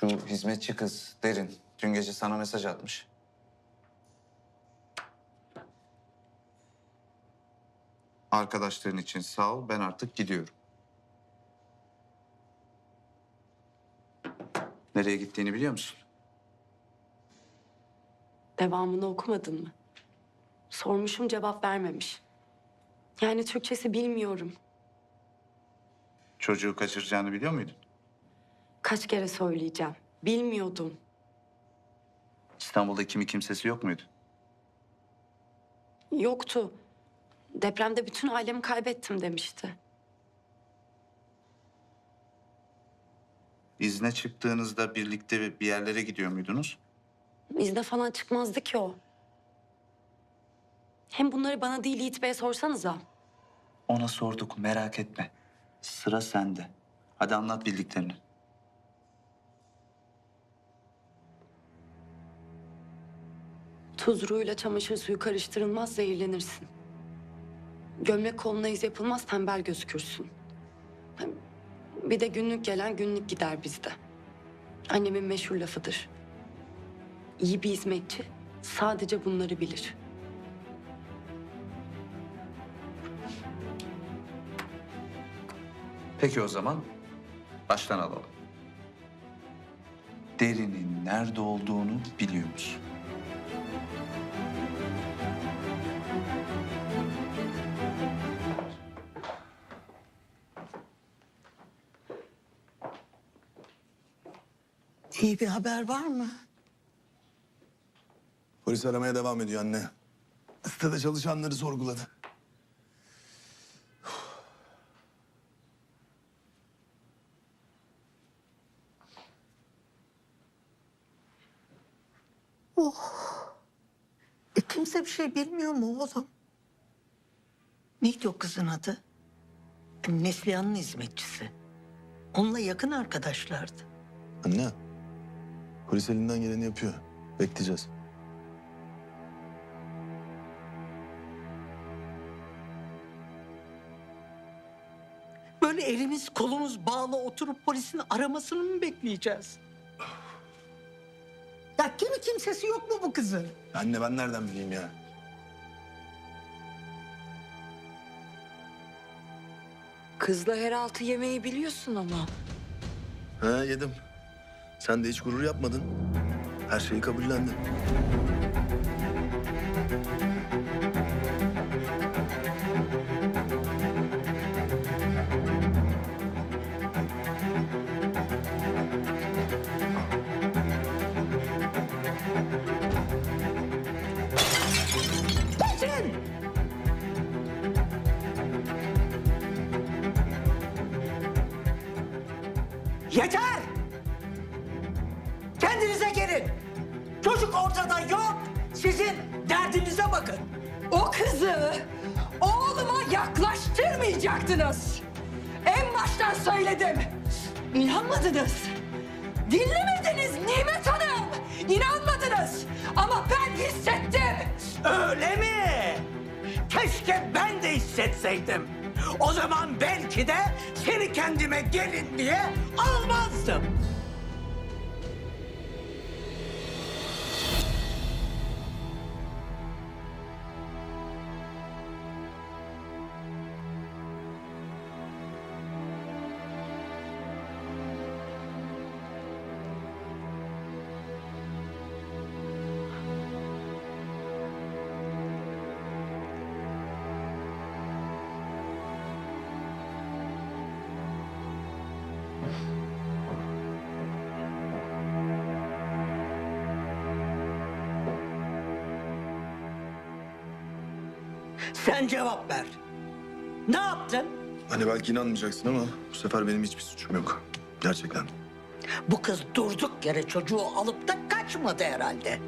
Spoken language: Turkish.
Şu hizmetçi kız Derin dün gece sana mesaj atmış. Arkadaşların için sağ ol. Ben artık gidiyorum. Nereye gittiğini biliyor musun? Devamını okumadın mı? Sormuşum cevap vermemiş. Yani Türkçesi bilmiyorum. Çocuğu kaçıracağını biliyor muydun? Kaç kere söyleyeceğim. Bilmiyordum. İstanbul'da kimi kimsesi yok muydu? Yoktu. Depremde bütün ailemi kaybettim demişti. İzne çıktığınızda birlikte bir yerlere gidiyor muydunuz? İzne falan çıkmazdı ki o. Hem bunları bana değil Yiğit Bey'e sorsanıza. Ona sorduk merak etme. Sıra sende. Hadi anlat bildiklerini. Tuzruğuyla çamaşır suyu karıştırılmaz zehirlenirsin. Gömlek koluna iz yapılmaz tembel gözükürsün. Bir de günlük gelen günlük gider bizde. Annemin meşhur lafıdır. İyi bir hizmetçi sadece bunları bilir. Peki o zaman baştan alalım. Derinin nerede olduğunu biliyor musun? İyi bir haber var mı? Polis aramaya devam ediyor anne. Sitede çalışanları sorguladı. E, kimse bir şey bilmiyor mu oğlum? Neydi o kızın adı? Neslihan'ın hizmetçisi. Onunla yakın arkadaşlardı. Anne, polis elinden geleni yapıyor. Bekleyeceğiz. Böyle elimiz kolumuz bağlı oturup polisin aramasını mı bekleyeceğiz? Ya kimi kimsesi yok mu bu kızın? Anne ben nereden bileyim ya? Kızla herhaltı yemeği biliyorsun ama. Ha yedim. Sen de hiç gurur yapmadın. Her şeyi kabullendin. Yeter! Kendinize gelin. Çocuk ortada yok. Sizin derdinize bakın. O kızı oğluma yaklaştırmayacaktınız. En baştan söyledim. İnanmadınız. Dinlemediniz Nimet Hanım. İnanmadınız. Ama ben hissettim. Öyle mi? Keşke ben de hissetseydim. O zaman belki de seni kendime gelin diye almazdım. Sen cevap ver. Ne yaptın? Hani belki inanmayacaksın ama bu sefer benim hiçbir suçum yok. Gerçekten. Bu kız durduk yere çocuğu alıp da kaçmadı herhalde.